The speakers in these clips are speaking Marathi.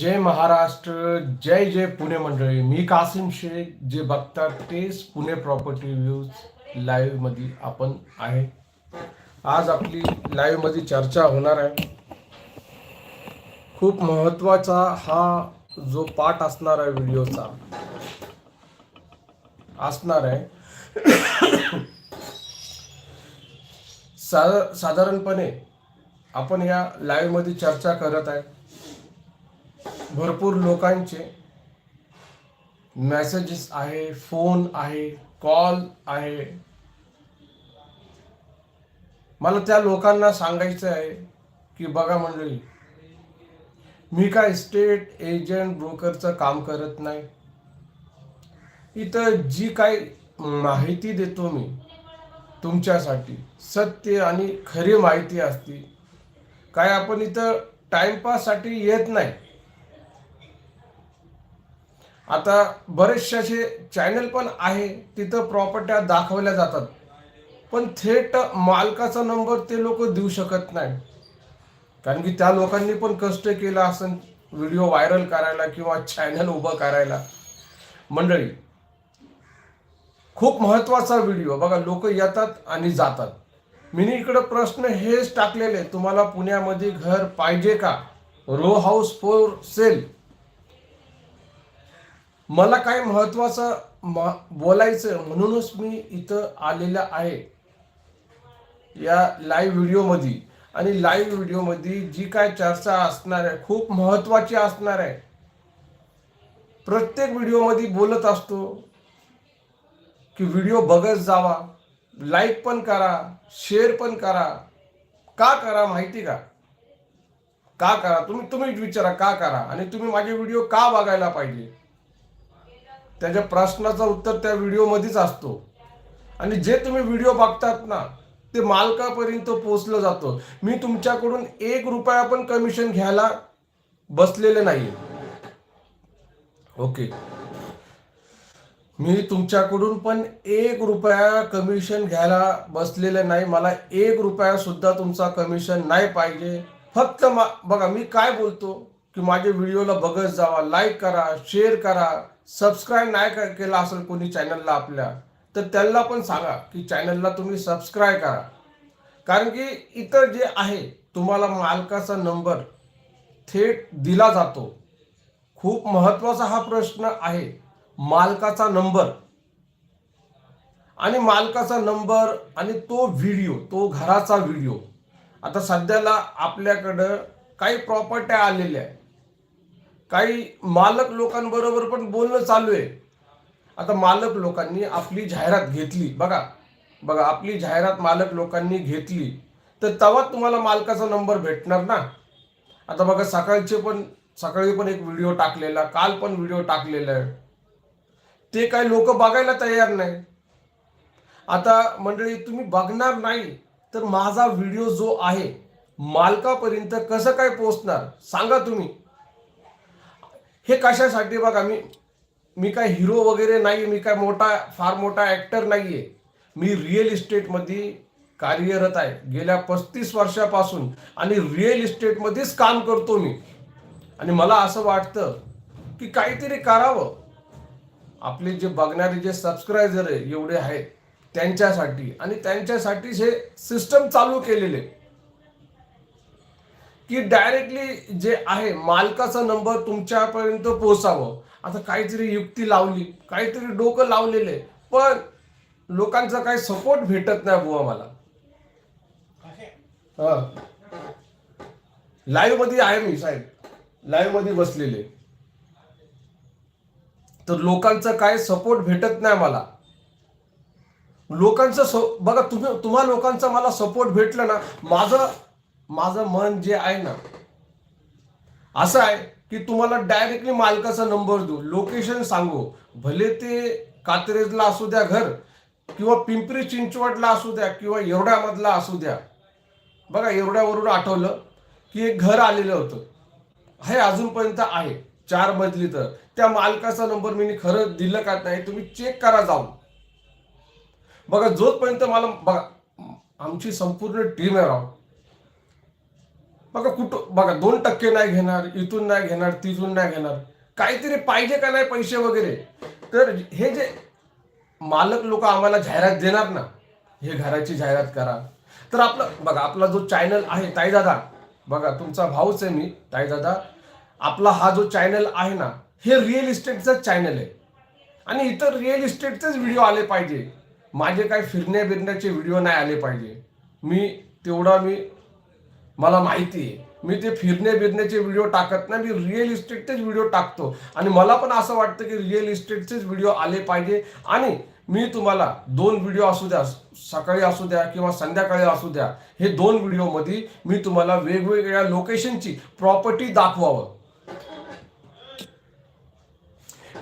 जय महाराष्ट्र जय जय पुणे मंडळी. मी कासिम शेख जे बघतात तेच पुणे प्रॉपर्टी व्ह्यूज लाईव्हमध्ये आपण आहे. आज आपली लाईव्हमध्ये चर्चा होणार आहे. खूप महत्त्वाचा हा जो पाठ असणार आहे व्हिडिओचा असणार आहे. सा साधारणपणे आपण या लाईव्हमध्ये चर्चा करत आहे. भरपूर लोकांचे मेसेजेस आहे फोन आहे कॉल आहे. मला त्या लोकांना सांगायचं आहे की बघा मंडळी मी काय स्टेट एजंट ब्रोकरचं काम करत नाही. इथं जी काही माहिती देतो मी तुमच्यासाठी सत्य आणि खरी माहिती असते. काय आपण इथं टाइमपाससाठी येत नाही. आता बरेचसे असे चॅनल पण आहे तिथं प्रॉपर्ट्या दाखवल्या जातात. पण थेट मालकाचा नंबर ते लोक देऊ शकत नाही. कारण की त्या लोकांनी पण कष्ट केला असं व्हिडिओ व्हायरल करायला किंवा चॅनल उभं करायला. मंडळी खूप महत्त्वाचा व्हिडिओ बघा लोक येतात आणि जातात. मी इकडं प्रश्न हेच टाकलेले तुम्हाला पुण्यामध्ये घर पाहिजे का? रो हाऊस फोर सेल मला काय महत्वाचं म- बोलायचं म्हणूनच मी इथं आलेलं आहे. या लाईव्ह व्हिडिओमध्ये आणि लाईव्ह व्हिडिओमध्ये जी काय चर्चा असणार आहे खूप महत्वाची असणार आहे. प्रत्येक व्हिडिओमध्ये बोलत असतो की व्हिडिओ बघत जावा लाईक पण करा शेअर पण करा. का करा माहिती का? का करा? तुम्ही तुम्हीच विचारा का करा? आणि तुम्ही माझे व्हिडिओ का बघायला पाहिजे? त्याच्या प्रश्नाचं उत्तर त्या व्हिडिओमध्येच असतो. आणि जे तुम्ही व्हिडिओ बघतात ना ते मालकापर्यंत पोचलं जातं. मी तुमच्याकडून एक रुपया पण कमिशन घ्यायला बसलेले नाही ओके. मी तुमच्याकडून पण एक रुपया कमिशन घ्यायला बसलेले नाही. मला एक रुपया सुद्धा तुमचा कमिशन नाही पाहिजे. फक्त मा बघा मी काय बोलतो? की माझ्या व्हिडिओला बघत जावा लाईक करा शेअर करा. सबस्क्राईब नाही केला असेल कोणी चॅनलला आपल्या तर त्यांना पण सांगा की चॅनलला तुम्ही सबस्क्राईब करा. कारण की इतर जे आहे तुम्हाला मालकाचा नंबर थेट दिला जातो. खूप महत्त्वाचा हा प्रश्न आहे मालकाचा नंबर आणि मालकाचा नंबर आणि तो व्हिडिओ तो घराचा व्हिडिओ आता सध्याला आपल्याकडं काही प्रॉपर्ट्या आलेल्या आहेत. काही मालक लोकांबरोबर पण बोलणं चालू आहे. आता मालक लोकांनी आपली जाहिरात घेतली. बघा बघा आपली जाहिरात मालक लोकांनी घेतली. तर तेव्हा तुम्हाला मालकाचा नंबर भेटणार ना? आता बघा सकाळचे पण सकाळी पण एक व्हिडिओ टाकलेला काल पण व्हिडिओ टाकलेला आहे. ते काही लोक बघायला तयार नाही. आता मंडळी तुम्ही बघणार नाही तर माझा व्हिडिओ जो आहे मालकापर्यंत कसं काय पोहोचणार? सांगा तुम्ही. हे कशासाठी बघा मी मी काय हिरो वगैरे नाही मी काय मोठा फार मोठा ॲक्टर नाहीये. मी रिअल इस्टेटमध्ये कार्यरत आहे. गेल्या पस्तीस वर्षापासून आणि रिअल इस्टेटमध्येच काम करतो मी. आणि मला असं वाटतं की काहीतरी करावं. आपले जे बघणारे जे सबस्क्रायझर आहे एवढे आहेत त्यांच्यासाठी. आणि त्यांच्यासाठीच हे सिस्टम चालू केलेले की डायरेक्टली जे आहे मालकाचा नंबर तुमच्यापर्यंत पोहोचावं. आता काहीतरी युक्ती लावली काहीतरी डोकं लावलेले पण लोकांचा काही सपोर्ट भेटत नाही बुवा मला. लाईव्हमध्ये आहे मी साहेब. लाईव्हमध्ये बसलेले तर लोकांचा काय सपोर्ट भेटत नाही मला. लोकांचं बघा तुम्ही तुम्हा लोकांचा मला सपोर्ट भेटला ना माझं माझं मन जे आहे ना असं आहे की तुम्हाला डायरेक्टली मालकाचा नंबर देऊ लोकेशन सांगू. भले ते कात्रेजला असू द्या घर किंवा पिंपरी चिंचवडला असू द्या किंवा येवड्यामधला असू द्या. बघा एवढ्यावरून आठवलं की एक घर आलेलं होतं. हे अजूनपर्यंत आहे चार मजली तर. त्या मालकाचा नंबर मी खरं दिलं का नाही तुम्ही चेक करा जाऊन. बघा जोपर्यंत मला बघा आमची संपूर्ण टीम आहे राव. बघा कुठं बघा दोन टक्के नाही घेणार इथून नाही घेणार तिथून नाही घेणार. काहीतरी पाहिजे का नाही पैसे वगैरे? तर हे जे मालक लोक आम्हाला जाहिरात देणार ना हे घराची जाहिरात करा. तर आपलं बघा आपला जो चॅनल आहे ताईदादा बघा तुमचा भाऊच आहे मी ताईदादा. आपला हा जो चॅनल आहे ना हे रिअल इस्टेटचाच चॅनल आहे. आणि इतर रिअल इस्टेटचेच व्हिडिओ आले पाहिजे. माझे काही फिरण्या बिरण्याचे व्हिडिओ नाही आले पाहिजे. मी तेवढा मी मला माहिती आहे. मी ते फिरणे बिरण्याचे व्हिडिओ टाकत नाही. मी रिअल इस्टेटचेच व्हिडिओ टाकतो. आणि मला पण असं वाटतं की रिअल इस्टेटचेच व्हिडिओ आले पाहिजे. आणि मी तुम्हाला दोन व्हिडिओ असू द्या सकाळी असू द्या किंवा संध्याकाळी असू द्या हे दोन व्हिडिओमध्ये मी तुम्हाला वेगवेगळ्या लोकेशनची प्रॉपर्टी दाखवावं.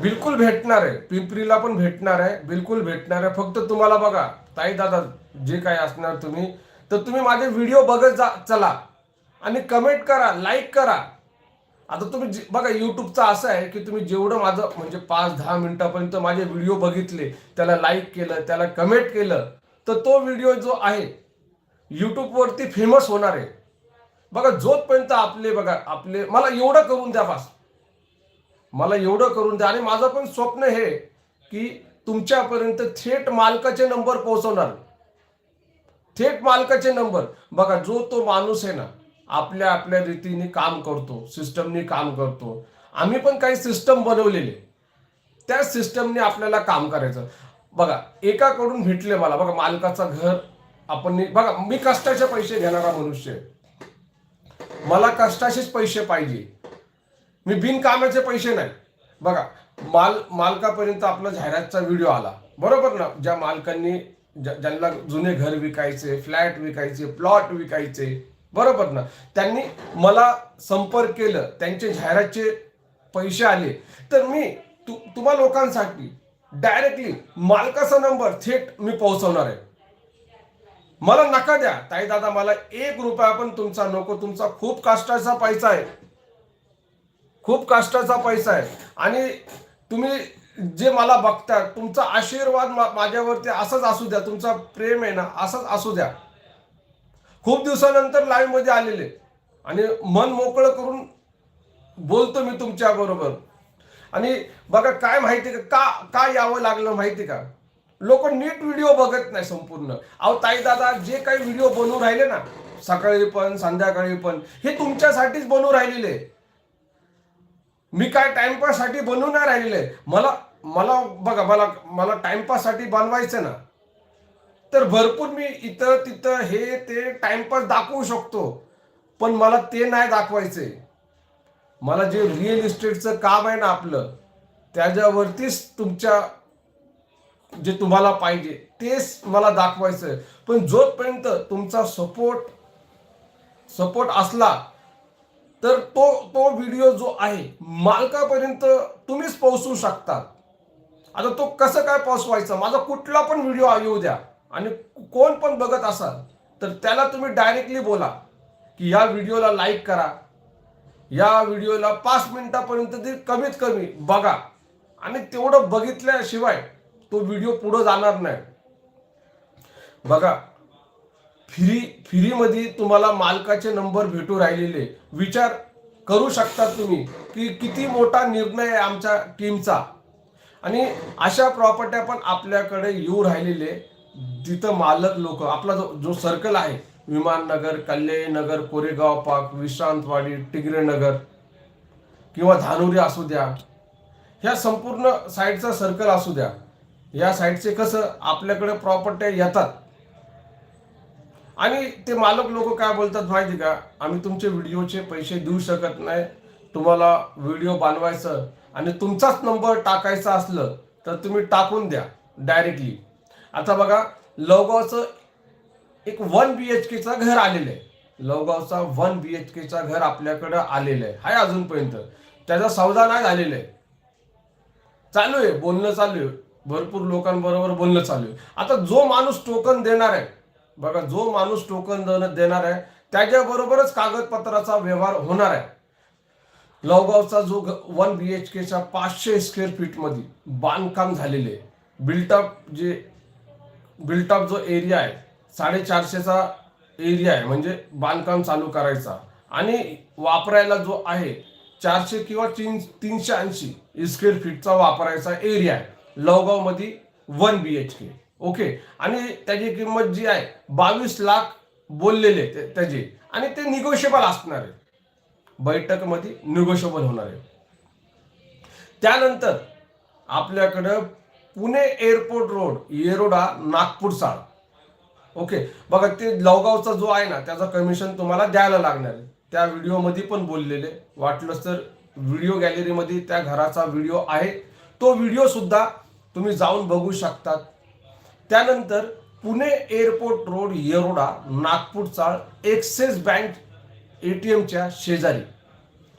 बिलकुल भेटणार आहे. पिंपरीला पण भेटणार आहे. बिलकुल भेटणार आहे. फक्त तुम्हाला बघा ताई दादा जे काय असणार तुम्ही तर तुम्ही माझे व्हिडिओ बघत जा चला. आणि कमेंट करा लाईक करा. आता तुम्ही बघा यूट्यूबचा असं आहे की तुम्ही जेवढं माझं म्हणजे पाच दहा मिनिटापर्यंत माझे व्हिडिओ बघितले त्याला लाईक केलं त्याला कमेंट केलं तर तो व्हिडिओ जो आहे यूट्यूबवरती फेमस होणार आहे. बघा जोपर्यंत आपले बघा आपले मला एवढं करून द्या बस. मला एवढं करून द्या. आणि माझं पण स्वप्न हे की तुमच्यापर्यंत थेट मालकाचे नंबर पोहोचवणार. थेट मालकाचे नंबर बघा जो तो माणूस आहे ना आपल्या आपल्या रीतीने काम करतो सिस्टमने काम करतो. आम्ही पण काही सिस्टम बनवलेले. त्या सिस्टमने आपल्याला काम करायचं. बघा एकाकडून भेटले मला बघा मालकाचं घर आपण बघा मी कष्टाचे पैसे घेणारा मनुष्य. आहे. मला कष्टाचेच पैसे पाहिजे. मी बिनकामाचे पैसे नाही. बघा माल मालकापर्यंत आपला जाहिरातचा व्हिडिओ आला. बरोबर ना? ज्या मालकांनी ज्यांना जुने घर विकायचे फ्लॅट विकायचे प्लॉट विकायचे बरोबर ना. त्यांनी मला संपर्क केलं त्यांचे जाहिरातचे पैसे आले. तर मी तु तुम्हा लोकांसाठी डायरेक्टली मालकाचा नंबर थेट मी पोहोचवणार आहे. मला नका द्या. ताई दादा मला एक रुपया पण तुमचा नको. तुमचा खूप कष्टाचा पैसा आहे. खूप कष्टाचा पैसा आहे. आणि तुम्ही जे मला बघता तुमचा आशीर्वाद माझ्यावरती असंच असू द्या. तुमचा प्रेम आहे ना असंच असू द्या. खूप दिवसानंतर लाईव्हमध्ये आलेले. आणि मन मोकळं करून बोलतो मी तुमच्या बरोबर. आणि बघा काय माहिती का का का यावं लागलं माहिती का? लोक नीट व्हिडिओ बघत नाही संपूर्ण. अहो ताई दादा जे काही व्हिडिओ बनवून राहिले ना सकाळी पण संध्याकाळी पण हे तुमच्यासाठीच बनवून राहिलेले. मी काय टाइमपाससाठी बनवून नाही राहिलेले. मला मला बघा मला मला टाइमपाससाठी बनवायचं ना. तर भरपूर मी इथं तिथं हे ते टाइमपास दाखवू शकतो. पण मला ते नाही दाखवायचे. मला जे रिअल इस्टेटचं काम आहे ना आपलं त्याच्यावरतीच तुमच्या जे तुम्हाला पाहिजे तेच मला दाखवायचं पण जोपर्यंत तुमचा सपोर्ट सपोर्ट असला तर तो तो व्हिडिओ जो आहे मालकापर्यंत तुम्हीच पोहोचू शकता. आता तो कसं काय पोहोचवायचा? माझा कुठला पण व्हिडिओ येऊ द्या. आणि कोण पण बघत असाल तर त्याला तुम्ही डायरेक्टली बोला की या व्हिडिओला लाईक करा. या व्हिडिओला पाच मिनिटापर्यंत तरी कमीत कमी बघा. आणि तेवढं बघितल्याशिवाय तो व्हिडिओ पुढं जाणार नाही. बघा फ्री फ्रीमध्ये तुम्हाला मालकाचे नंबर भेटू राहिलेले. विचार करू शकता तुम्ही की किती मोठा निर्णय आहे आमच्या टीमचा आणि अशा प्रॉपर्ट्या पण आपल्याकडे येऊ राहिलेले. तिथं मालक लोक आपला जो जो सर्कल आहे विमाननगर कल्याणी नगर कोरेगाव पार्क विश्रांतवाडी टिगरे नगर किंवा धानुरी असू द्या ह्या संपूर्ण साईडचा सर्कल असू द्या या साईडचे कसं आपल्याकडे प्रॉपर्ट्या येतात. आणि ते मालक लोक काय बोलतात माहिती का? आम्ही तुमचे व्हिडिओचे पैसे देऊ शकत नाही. तुम्हाला व्हिडिओ बनवायचं आणि तुमचाच नंबर टाकायचा असलं तर तुम्ही टाकून द्या डायरेक्टली आता बघा लवगावचं एक वन बी एच केचं घर आलेलं आहे. लवगावचा वन बी एच केचा घर आपल्याकडं आलेलं आहे. हाय अजूनपर्यंत. त्याचा सौदा नाही झालेला आहे. चालू आहे बोलणं चालू आहे. भरपूर लोकांबरोबर बोलणं चालू आहे. आता जो माणूस टोकन देणार आहे बघा जो माणूस टोकन देणार आहे त्याच्याबरोबरच कागदपत्राचा व्यवहार होणार आहे. लवगावचा जो वन बी एच केच्या पाचशे स्क्वेअर फीटमध्ये बांधकाम झालेले बिल्टअप जे बिल्टअप जो एरिया आहे साडेचारशेचा एरिया आहे म्हणजे बांधकाम चालू करायचा. आणि वापरायला जो आहे चारशे किंवा तीन तीनशे ऐंशी स्क्वेअर फीटचा वापरायचा एरिया आहे. लवगावमध्ये one B H K okay आणि त्याची किंमत जी आहे बावीस लाख बोललेले त्याचे त्याची. आणि ते निगोशिएबल असणार आहे. बैठकमध्ये निगोशिएबल होणार आहे. त्यानंतर आपल्याकडं Pune airport road Yerwada Nagpur Chawl okay बघा ते लवगावचा जो आहे ना त्याचा कमिशन तुम्हाला द्यायला लागणार आहे. त्या व्हिडिओमध्ये पण बोललेले. वाटलंच तर व्हिडिओ गॅलरीमध्ये त्या घराचा व्हिडिओ आहे. तो व्हिडिओ सुद्धा तुम्ही जाऊन बघू शकतात. त्यानंतर Pune airport road Yerwada Nagpur Chawl Axis bank एटीएमच्या शेजारी.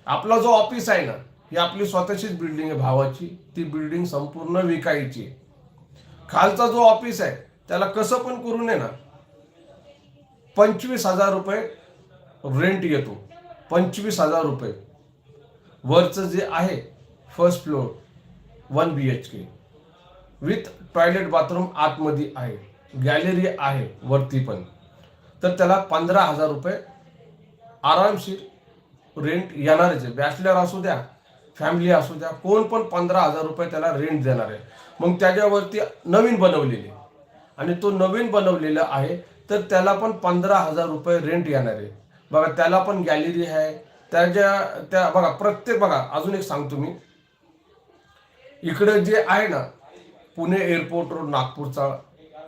आपला जो ऑफिस आहे ना ही आपली स्वतःचीच बिल्डिंग आहे भावाची. ती बिल्डिंग संपूर्ण विकायची खालचा जो ऑफिस आहे त्याला कसं पण करू नये ना पंचवीस हजार रुपये रेंट येतो पंचवीस हजार रुपये. वरचं जे आहे first floor one B H K with toilet bathroom आतमध्ये आहे. गॅलरी आहे वरती पण. तर त्याला पंधरा हजार रुपये आरामशीर रेंट येणारच आहे. बॅचलर असू द्या फॅमिली असू द्या कोण पण पंधरा हजार रुपये त्याला रेंट देणार आहे. मग त्याच्यावरती नवीन बनवलेली. आणि तो नवीन बनवलेला आहे तर त्याला पण पंधरा हजार रुपये रेंट येणार आहे. बघा त्याला पण गॅलरी आहे. त्याच्या त्या बघा प्रत्येक बघा अजून एक सांगतो मी. इकडं जे आहे ना पुणे एअरपोर्ट रोड नागपूरचा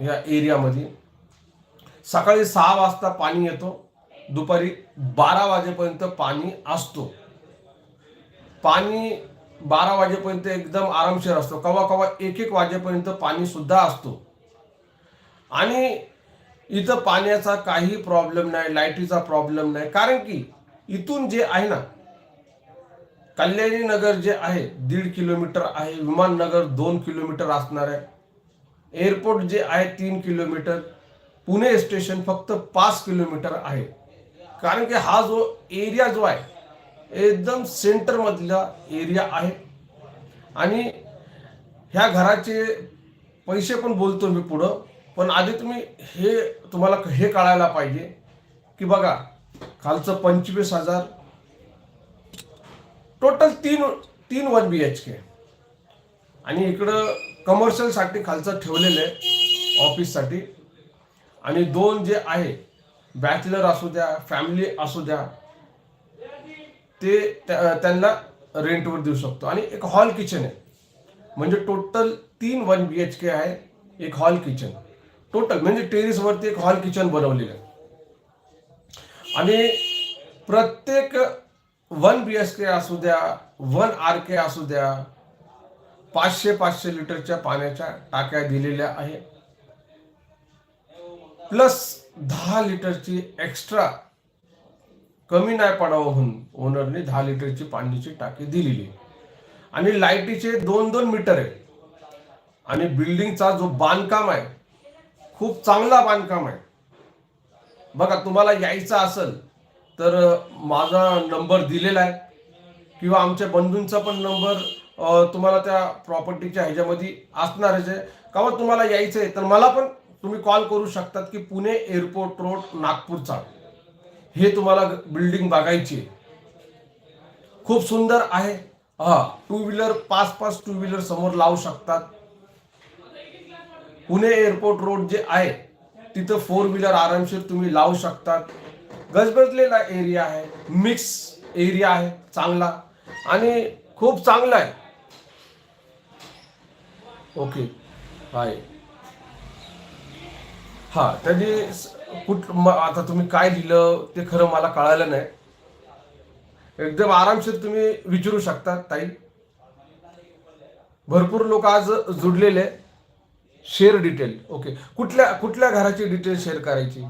या एरियामध्ये सकाळी सहा वाजता पाणी येतो दुपारी बारा वाजेपर्यंत पाणी असतो. पाणी बारा वाजेपर्यंत एकदम आरामशीर असतो. कवा कवा एक एक वाजेपर्यंत पाणी सुद्धा असतो. आणि इथं पाण्याचा काही प्रॉब्लेम नाही लाईटीचा प्रॉब्लेम नाही. कारण की इथून जे आहे ना कल्याणी नगर जे आहे दीड किलोमीटर आहे विमाननगर दोन किलोमीटर असणार आहे. एअरपोर्ट जे आहे तीन किलोमीटर. पुणे स्टेशन फक्त पाच किलोमीटर आहे. कारण की हा जो एरिया जो आहे एकदम सेंटरमधला एरिया आहे. आणि ह्या घराचे पैसे पण बोलतो मी पुढं पण आधी तुम्ही हे तुम्हाला हे कळायला पाहिजे की बघा खालचं पंचवीस हजार टोटल तीन तीन वन बी एच के आणि इकडं कमर्शियलसाठी खालचं ठेवलेलं आहे ऑफिससाठी आणि दोन जे आहे बॅचलर असू द्या फॅमिली असू द्या ते त्या- त्यांना रेंटवर देऊ शकतो. आणि एक हॉल किचन आहे. म्हणजे टोटल तीन वन बी एच के आहे एक हॉल किचन टोटल म्हणजे टेरिसवरती एक हॉल किचन बनवलेलं आहे. आणि प्रत्येक वन बी एच के असू द्या वन आर के असू द्या पाचशे पाचशे लिटरच्या पाण्याच्या टाक्या दिलेल्या आहे प्लस दहा लिटरची एक्स्ट्रा कमी नाही पडावं म्हणून ओनरने दहा लिटरची पाण्याची टाकी दिलेली. आणि लाईटीचे दोन दोन मीटर आहे. आणि बिल्डिंगचा जो बांधकाम आहे खूप चांगला बांधकाम आहे. बघा तुम्हाला यायचं असेल तर माझा नंबर दिलेला आहे. किंवा आमच्या बंधूंचा पण नंबर तुम्हाला त्या प्रॉपर्टीच्या ह्याच्यामध्ये असणारच आहे. का मग तुम्हाला यायचं आहे तर मला पण तुम्ही कॉल करू शकतात की पुणे एअरपोर्ट रोड नागपूरचा. हे तुम्हाला बिल्डिंग बघायची खूप सुंदर आहे. हा टू व्हीलर पाच पाच टू व्हीलर समोर लावू शकतात. पुणे एअरपोर्ट रोड जे आहे तिथं फोर व्हीलर आरामशीर तुम्ही लावू शकतात. गजबजलेला एरिया आहे मिक्स एरिया आहे चांगला. आणि खूप चांगला आहे. ओके हाय हा त्यांनी कुठ आता तुम्ही काय लिहिलं ते खरं मला कळालं नाही. एकदम आरामशीर तुम्ही विचारू शकता ताई. भरपूर लोक आज जुडलेले शेअर डिटेल ओके कुठल्या कुठल्या घराची डिटेल शेअर करायची?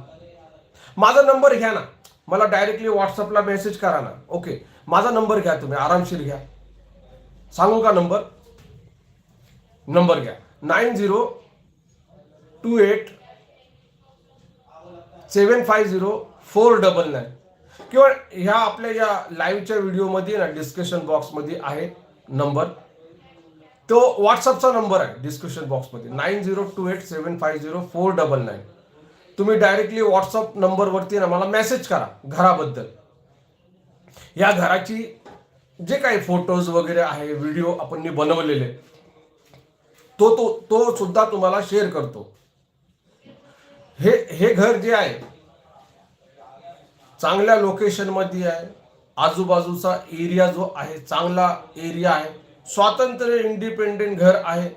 माझा नंबर घ्या ना. मला डायरेक्टली व्हॉट्सअपला मेसेज करा ना. ओके माझा नंबर घ्या तुम्ही. आरामशीर घ्या. सांगू का नंबर नंबर घ्या. Nine zero two eight seven five zero four double nine. किंवा ह्या आपल्या या लाईव्हच्या व्हिडिओमध्ये ना डिस्कशन बॉक्समध्ये आहे नंबर. तो व्हॉट्सअपचा नंबर आहे डिस्क्रिप्शन बॉक्समध्ये. Nine zero two eight seven five zero four double nine. तुम्ही डायरेक्टली व्हॉट्सअप नंबरवरती ना मला मेसेज करा घराबद्दल. या घराची जे काही फोटोज वगैरे आहे व्हिडिओ आपण बनवलेले तो तो तो सुद्धा तुम्हाला शेअर करतो. हे हे घर जे आहे चांगल्या लोकेशनमध्ये आहे. आजूबाजूचा एरिया जो आहे चांगला एरिया आहे. स्वातंत्र्य इंडिपेंडेंट घर आहे.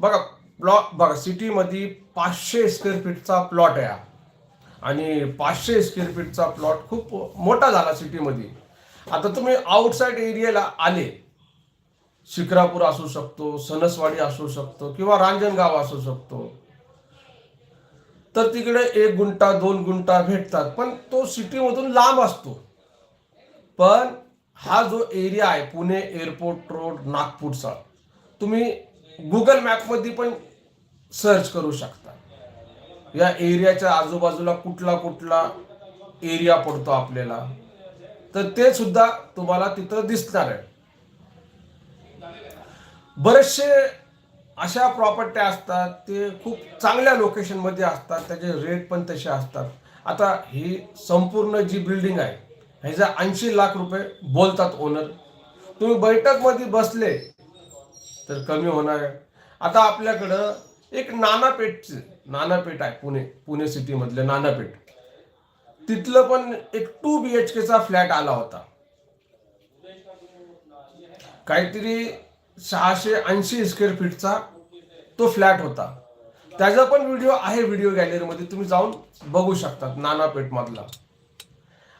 बघा प्लॉट बघा सिटीमध्ये पाचशे स्क्वेअर फीटचा प्लॉट आहे आणि पाचशे स्क्वेअर फीटचा प्लॉट खूप मोठा झाला सिटीमध्ये आता तुम्ही आउटसाईड एरियाला आले शिक्रापूर असू शकतो सणसवाडी असू शकतो किंवा रांजणगाव असू शकतो तर तिकडे एक गुंटा दोन गुंटा भेटतात. पण तो सिटीमधून लांब असतो. पण हा जो एरिया आहे पुणे एअरपोर्ट रोड नागपूरचा तुम्ही गुगल मॅपमध्ये पण सर्च करू शकता. या एरियाच्या आजूबाजूला कुठला कुठला एरिया पडतो आपल्याला तर ते सुद्धा तुम्हाला तिथं दिसणार आहे. बरेचसे अशा प्रॉपर्ट्या असतात ते खूप चांगल्या लोकेशनमध्ये असतात त्याचे रेट पण तसे असतात. आता ही संपूर्ण जी बिल्डिंग आहे ह्याचा ऐंशी लाख रुपये बोलतात ओनर तुम्ही बैठकमध्ये बसले तर कमी होणार. आहे आता आपल्याकडं एक नानापेठचे नानापेठ आहे पुणे पुणे सिटीमधलं नानापेठ. तिथलं पण एक टू बी एच केचा फ्लॅट आला होता. काहीतरी सहाशे ऐंशी स्क्वेअर फीटचा तो फ्लॅट होता. त्याचा पण व्हिडिओ आहे व्हिडिओ गॅलरीमध्ये तुम्ही जाऊन बघू शकतात नानापेठ मधला.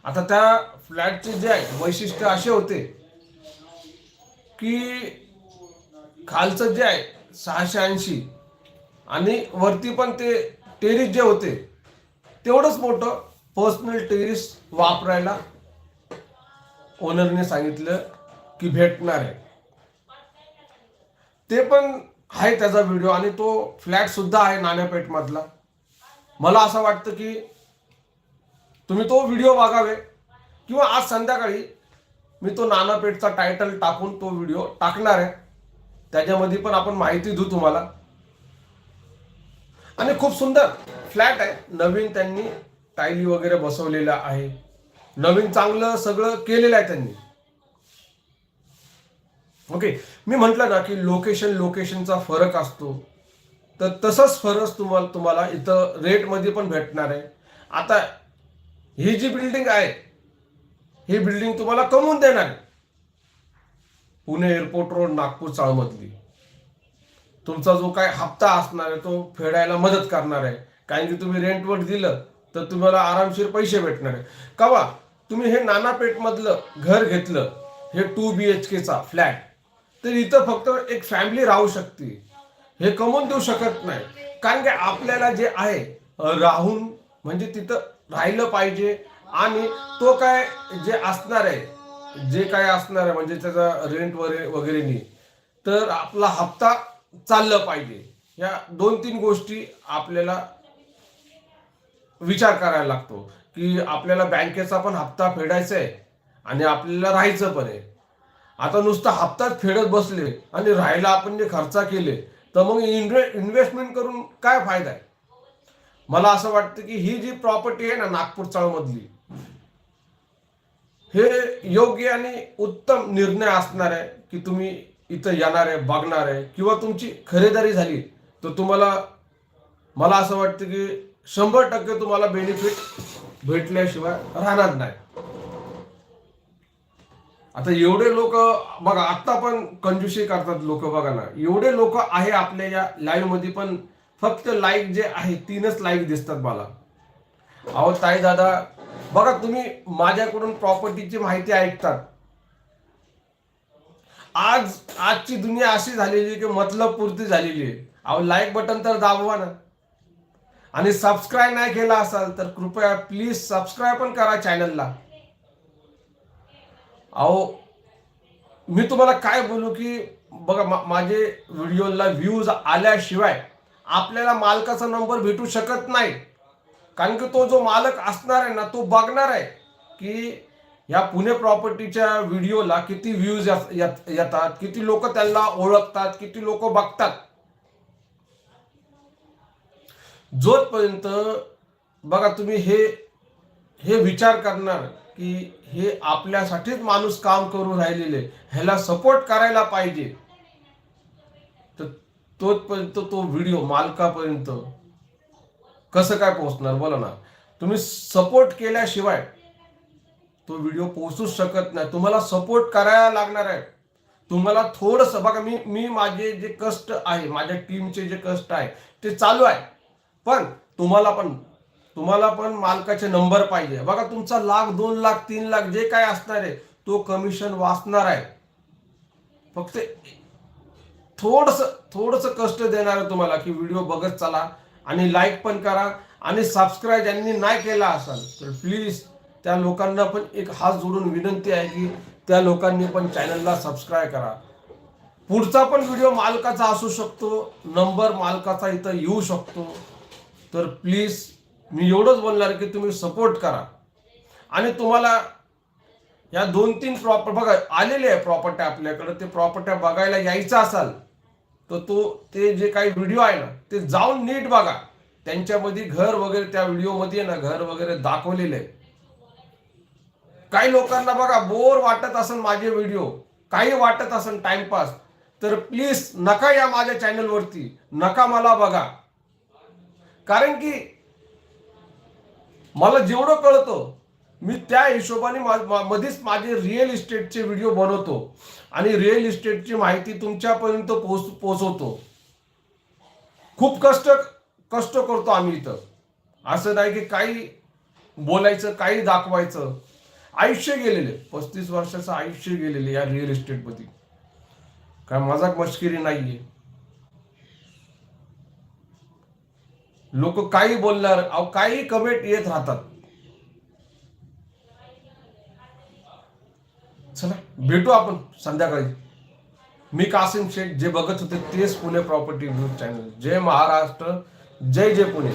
आता त्या फ्लॅटचे जे आहे वैशिष्ट्य असे होते की खालचं जे आहे सहाशे ऐंशी आणि वरती पण ते टेरिस जे होते तेवढंच मोठं पर्सनल टेरिस वापरायला ओनरने सांगितलं की भेटणार आहे. ते पण आहे त्याचा व्हिडिओ आणि तो फ्लॅट सुद्धा आहे नाण्यापेठमधला. मला असं वाटतं की तुम्ही तो व्हिडिओ बघावे. किंवा आज संध्याकाळी मी तो नानापेठचा टायटल टाकून तो व्हिडिओ टाकणार आहे. त्याच्यामध्ये पण आपण माहिती देऊ तुम्हाला. आणि खूप सुंदर फ्लॅट आहे. नवीन त्यांनी टायली वगैरे बसवलेला आहे. नवीन चांगलं सगळं केलेलं आहे त्यांनी. ओके मी म्हटलं ना की लोकेशन लोकेशनचा फरक असतो. तर तसंच फरक तुम्हाला तुम्हाला इथं रेटमध्ये पण भेटणार आहे. आता ही जी बिल्डिंग आहे ही बिल्डिंग तुम्हाला कमवून देणार आहे. पुणे एअरपोर्ट रोड नागपूर चाळमधली. तुमचा जो काय हप्ता असणार आहे तो फेडायला मदत करणार आहे. कारण की तुम्ही रेंटवर दिलं तर तुम्हाला आरामशीर पैसे भेटणार आहे. कवा? तुम्ही हे नानापेठमधलं घर घेतलं हे टू बी एच केचा फ्लॅट तर इथं फक्त एक फॅमिली राहू शकते. हे कमवून देऊ शकत नाही. कारण की आपल्याला जे आहे राहून म्हणजे तिथं राहिलं पाहिजे. आणि तो काय जे असणार आहे जे काय असणार आहे म्हणजे त्याचा रेंट वगैरे वगैरे नाही. तर आपला हप्ता चाललं पाहिजे. या दोन तीन गोष्टी आपल्याला विचार करायला लागतो. की आपल्याला बँकेचा पण हप्ता फेडायचा आहे आणि आपल्याला राहायचं पण आहे. आता नुसतं हप्ताच फेडत बसले आणि राहायला आपण जे खर्चा केले तर मग इन्व्हे इन्व्हेस्टमेंट करून काय फायदा आहे? मला असं वाटतं की ही जी प्रॉपर्टी आहे ना नागपूर चाळमधली हे योग्य आणि उत्तम निर्णय असणार आहे की तुम्ही इथं येणार आहे बघणार आहे किंवा तुमची खरेदारी झाली तर तुम्हाला मला असं वाटतं की शंभर टक्के तुम्हाला बेनिफिट भेटल्याशिवाय राहणार नाही. आता एवढे लोक बघा आता पण कंजुशी करतात लोक बघा ना. एवढे लोक आहे आपल्या या लाईव्हमध्ये पण फक्त लाईक जे आहे तीनच लाईक दिसतात मला. अहो ताई दादा बघा तुम्ही माझ्याकडून प्रॉपर्टीची माहिती ऐकतात. आज आजची दुनिया अशी झालेली आहे की मतलब पूर्ती झालेली आहे. अहो लाईक बटन तर दाबवा ना. आणि सबस्क्राईब नाही केला असाल तर कृपया प्लीज सबस्क्राईब पण करा चॅनलला अहो मी तुम्हाला काय बोलू की बघा मा- माझे व्हिडिओला व्ह्यूज आल्याशिवाय आपल्याला मालकाचा नंबर भेटू शकत नाही. कारण की तो जो मालक असणार आहे ना तो बघणार आहे की या पुणे प्रॉपर्टीच्या व्हिडिओला किती व्ह्यूज येतात किती लोक त्यांना ओळखतात किती लोक बघतात. जोपर्यंत बघा तुम्ही हे हे विचार करणार की हे आपल्यासाठीच माणूस काम करून राहिलेले ह्याला सपोर्ट करायला पाहिजे. तर तोपर्यंत तो व्हिडिओ मालकापर्यंत कसं काय पोहोचणार? बोला ना. तुम्ही सपोर्ट केल्याशिवाय तो व्हिडिओ पोहोचूच शकत नाही. तुम्हाला सपोर्ट करायला लागणार आहे. तुम्हाला थोडस बघा मी मी माझे जे कष्ट आहे माझ्या टीमचे जे कष्ट आहे ते चालू आहे. पण तुम्हाला पण तुम्हाला पण मालकाचे नंबर पाहिजे. बघा तुमचा लाख दोन लाख तीन लाख जे काय असणार आहे तो कमिशन वाचणार आहे. फक्त थोडस थोडस कष्ट देणार आहे तुम्हाला की व्हिडिओ बघत चला आणि लाईक पण करा आणि सबस्क्राईब ज्यांनी नाही केला असाल तर प्लीज त्या लोकांना पण एक हात जोडून विनंती आहे की त्या लोकांनी पण चॅनलला सबस्क्राईब करा. पुढचा पण व्हिडिओ मालकाचा असू शकतो नंबर मालकाचा इथं येऊ शकतो. तर प्लीज मी एवढंच बोलणार की तुम्ही सपोर्ट करा. आणि तुम्हाला या दोन तीन प्रॉपर बघा आलेले आहे प्रॉपर्ट्या आपल्याकडे ते प्रॉपर्ट्या बघायला यायचं असाल तर तो ते जे काही व्हिडिओ आहे ना ते जाऊन नीट बघा. त्यांच्यामध्ये घर वगैरे त्या व्हिडिओमध्ये ना घर वगैरे दाखवलेले आहे. काही लोकांना बघा बोर वाटत असेल माझे व्हिडिओ काही वाटत असेल टाइमपास तर प्लीज नका या माझ्या चॅनलवरती नका मला बघा. कारण की मला जेवढं कळतं मी त्या हिशोबाने मा- मध्येच माझे रिअल इस्टेटचे व्हिडिओ बनवतो. आणि रिअल इस्टेटची माहिती तुमच्यापर्यंत पोहोच पोहोचवतो खूप कष्ट कष्ट करतो आम्ही इथं. असं नाही की काही बोलायचं काही दाखवायचं. आयुष्य गेलेले पस्तीस वर्षाचं आयुष्य गेलेले या रिअल इस्टेटमध्ये काय मजाक नाही आहे लोक काही बोलणार अहो काही कमेंट येत राहतात. चला भेटू आपण संध्याकाळी. मी कासिम शेख जे बघत होते तेच पुणे प्रॉपर्टी न्यूज चॅनल. जय महाराष्ट्र जय जय पुणे.